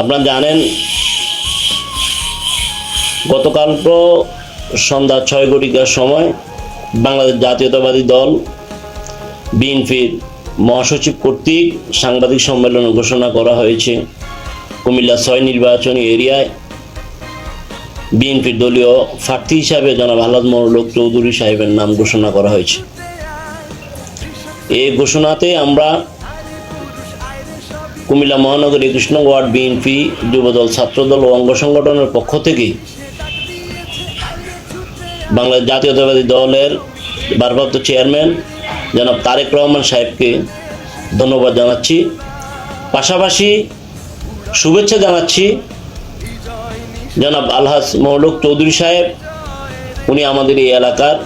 আপনারা জানেন, গতকাল তো সন্ধ্যা ছয় ঘটিকার সময় বাংলাদেশ জাতীয়তাবাদী দল, বিএনপির মহাসচিব কর্তৃক সাংবাদিক সম্মেলনে ঘোষণা করা হয়েছে। কুমিল্লা ছয় নির্বাচনী এরিয়ায় বিএনপির দলীয় প্রার্থী হিসাবে জনাব আহ্লাদ মরলোক চৌধুরী সাহেবের নাম ঘোষণা করা হয়েছে। এই ঘোষণাতে আমরা কুমিল্লা মহানগরী নং ওয়ার্ড বিএনপি যুবদল ছাত্রদল ও অঙ্গ সংগঠনের পক্ষ থেকে বাংলাদেশ জাতীয়তাবাদী দলের ভারপ্রাপ্ত চেয়ারম্যান জনাব তারেক রহমান সাহেবকে ধন্যবাদ জানাচ্ছি। পাশাপাশি শুভেচ্ছা জানাচ্ছি জনাব আলহাজ মৌলক চৌধুরী সাহেব। উনি আমাদের এই এলাকার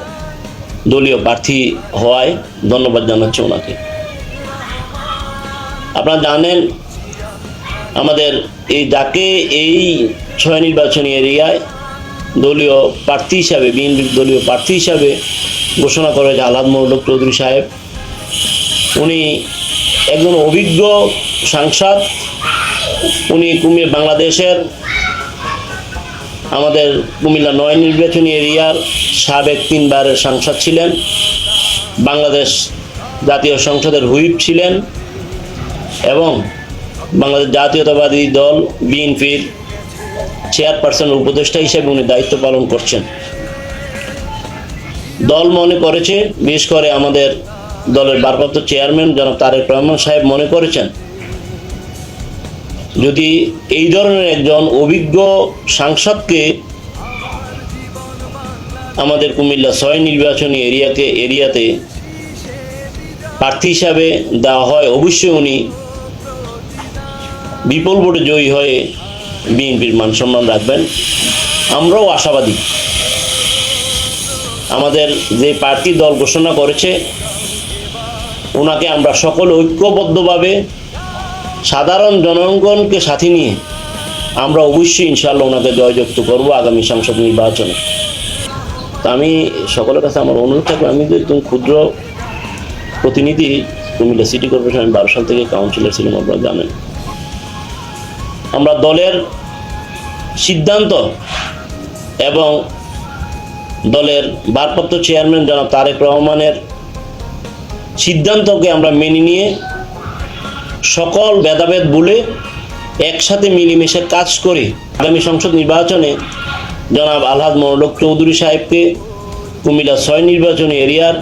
দলীয় প্রার্থী হওয়ায় ধন্যবাদ জানাচ্ছি ওনাকে। আপনারা জানেন আমাদের এই যাকে এই ছয় নির্বাচনী এরিয়ায় দলীয় প্রার্থী হিসাবে বিএনপির দলীয় প্রার্থী হিসাবে ঘোষণা করা হয়েছে আলাদ মৌলক চৌধুরী সাহেব। উনি একজন অভিজ্ঞ সাংসদ। উনি কুমির বাংলাদেশের, আমাদের কুমিল্লা নয় নির্বাচনী এরিয়ার সাবেক তিনবারের সাংসদ ছিলেন। বাংলাদেশ জাতীয় সংসদের হুইপ ছিলেন এবং বাংলাদেশ জাতীয়তাবাদী দল, বিএনপির চেয়ারপারসন উপদেষ্টা হিসেবে উনি দায়িত্ব পালন করছেন। দল মনে করেছে, বিশেষ করে আমাদের দলের ভারপ্রাপ্ত চেয়ারম্যান জনাব তারেক রহমান সাহেব মনে করেছেন, যদি এই ধরনের একজন অভিজ্ঞ সাংসদকে আমাদের কুমিল্লা ছয় নির্বাচনী এরিয়াকে, এরিয়াতে প্রার্থী হিসাবে দেওয়া হয়, অবশ্যই উনি বিপুল ভোটে জয়ী হয়ে বিএনপির মান সম্মান রাখবেন। আমরাও আশাবাদী। আমাদের যে প্রার্থী দল ঘোষণা করেছে, ওনাকে আমরা সকল ঐক্যবদ্ধভাবে সাধারণ জনগণকে সাথে নিয়ে আমরা অবশ্যই ইনশাল্লাহ ওনাকে জয়যুক্ত করব আগামী সংসদ নির্বাচনে। তা আমি সকলের কাছে আমার অনুরোধ থাকবে, আমি যে তুমি ক্ষুদ্র প্রতিনিধি কুমিল্লা সিটি কর্পোরেশন, আমি বারো সাল থেকে কাউন্সিলর ছিলাম আপনারা জানেন। আমরা দলের সিদ্ধান্ত এবং দলের ভারপ্রাপ্ত চেয়ারম্যান জনাব তারেক রহমানের সিদ্ধান্তকে আমরা মেনে নিয়ে সকল ভেদাভেদ ভুলে একসাথে মিলেমিশে কাজ করে আগামী সংসদ নির্বাচনে জনাব আলহাদ মরলক চৌধুরী সাহেবকে কুমিল্লা ছয় নির্বাচনী এরিয়ার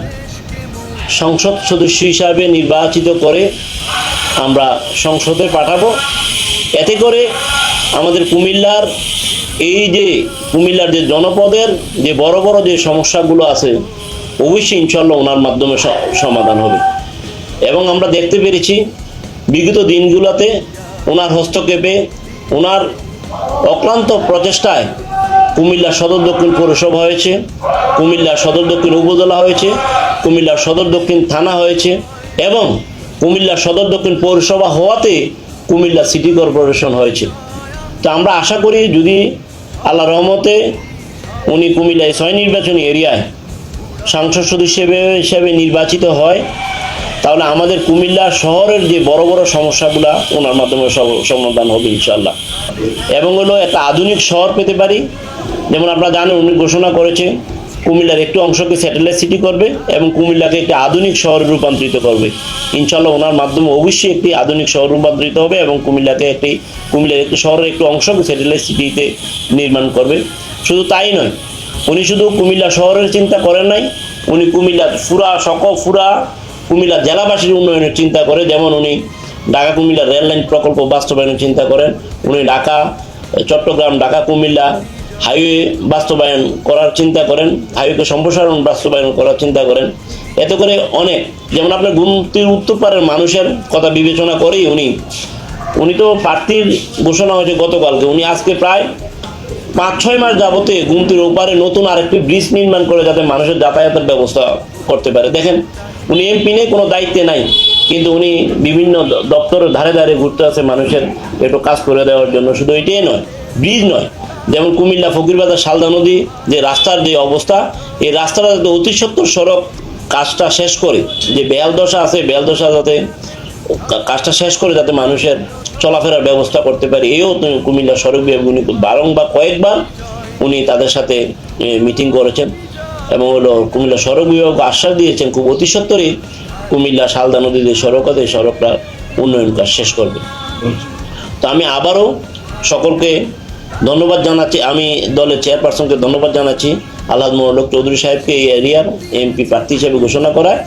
সংসদ সদস্য হিসাবে নির্বাচিত করে আমরা সংসদে পাঠাবো। এতে করে আমাদের কুমিল্লার এই যে কুমিল্লার যে জনপদের যে বড় বড় যে সমস্যাগুলো আছে, অবশ্যই ইনশাল্লাহ ওনার মাধ্যমে সমাধান হবে। এবং আমরা দেখতে পেরেছি, বিগত দিনগুলোতে ওনার হস্তক্ষেপে ওনার অক্লান্ত প্রচেষ্টায় কুমিল্লা সদর দক্ষিণ পৌরসভা হয়েছে, কুমিল্লা সদর দক্ষিণ উপজেলা হয়েছে, কুমিল্লা সদর দক্ষিণ থানা হয়েছে এবং কুমিল্লা সদর দক্ষিণ পৌরসভা হওয়াতে কুমিল্লা সিটি কর্পোরেশন হয়েছে। তো আমরা আশা করি যদি আল্লাহ রহমতে উনি কুমিল্লায় ছয় নির্বাচনী এরিয়ায় সাংসদ হিসেবে হিসেবে নির্বাচিত হয়, তাহলে আমাদের কুমিল্লা শহরের যে বড় বড় সমস্যাগুলো ওনার মাধ্যমে সমাধান হবে ইনশাল্লাহ এবং হলো একটা আধুনিক শহর পেতে পারি। যেমন আপনারা জানেন উনি ঘোষণা করেছে কুমিল্লার একটু অংশকে স্যাটেলাইট সিটি করবে এবং কুমিল্লাকে একটি আধুনিক শহরে রূপান্তরিত করবে। ইনশাল্লাহ ওনার মাধ্যমে অবশ্যই একটি আধুনিক শহর রূপান্তরিত হবে এবং কুমিল্লাকে একটি, কুমিল্লার একটি শহরের একটু অংশকে স্যাটেলাইট সিটিতে নির্মাণ করবে। শুধু তাই নয়, উনি শুধু কুমিল্লা শহরের চিন্তা করেন নাই, উনি কুমিল্লার ফুরা, সকল ফুরা কুমিল্লা জেলাবাসীর উন্নয়নের চিন্তা করে। যেমন উনি ঢাকা কুমিল্লা রেল লাইন প্রকল্প বাস্তবায়নের চিন্তা করেন, উনি ঢাকা, চট্টগ্রাম, ঢাকা কুমিল্লা হাইওয়ে বাস্তবায়ন করার চিন্তা করেন, হাইওয়েকে সম্প্রসারণ বাস্তবায়ন করার চিন্তা করেন। এতে করে অনেক, যেমন আপনার গুমতির উত্তর পাড়ের মানুষের কথা বিবেচনা করেই উনি। উনি তো প্রার্থীর ঘোষণা হয়েছে গতকালকে। উনি আজকে প্রায় পাঁচ, ছয় মাস যাবতে গুমতির ওপারে নতুন আরেকটি ব্রিজ নির্মাণ করে যাতে মানুষের যাতায়াতের ব্যবস্থা করতে পারে। দেখেন, উনি এমপি নেই, কোনো দায়িত্বে নাই। কিন্তু উনি বিভিন্ন দপ্তরের ধারে ধারে ঘুরতে আছে মানুষের, একটু কাজ করে দেওয়ার জন্য। শুধু এটাই নয়, ব্রিজ নয় যেমন কুমিল্লা ফকিরবাজার শালদা নদী যে রাস্তার যে অবস্থা, এই রাস্তাটা যাতে অতি সত্তর সড়ক কাজটা শেষ করে, যে বেয়াল দশা আছে বেয়াল দশা যাতে কাজটা শেষ করে যাতে মানুষের চলাফেরার ব্যবস্থা করতে পারি। এও কুমিল্লা সড়ক বিভাগ উনি বারংবার কয়েকবার উনি তাদের সাথে মিটিং করেছেন এবং হলো কুমিল্লা সড়ক বিভাগ আশ্বাস দিয়েছেন, খুব অতি সত্তরই কুমিল্লা শালদা নদী যে সড়ক আছে, এই সড়কটা উন্নয়ন কাজ শেষ করবে। তো আমি আবারও সকলকে ধন্যবাদ জানাচ্ছি। আমি দলের চেয়ারপারসনকে ধন্যবাদ জানাচ্ছি। আল্লাহ মোহাম্মদ চৌধুরী সাহেবকে এই এরিয়ার এমপি প্রার্থী হিসেবে ঘোষণা করায়।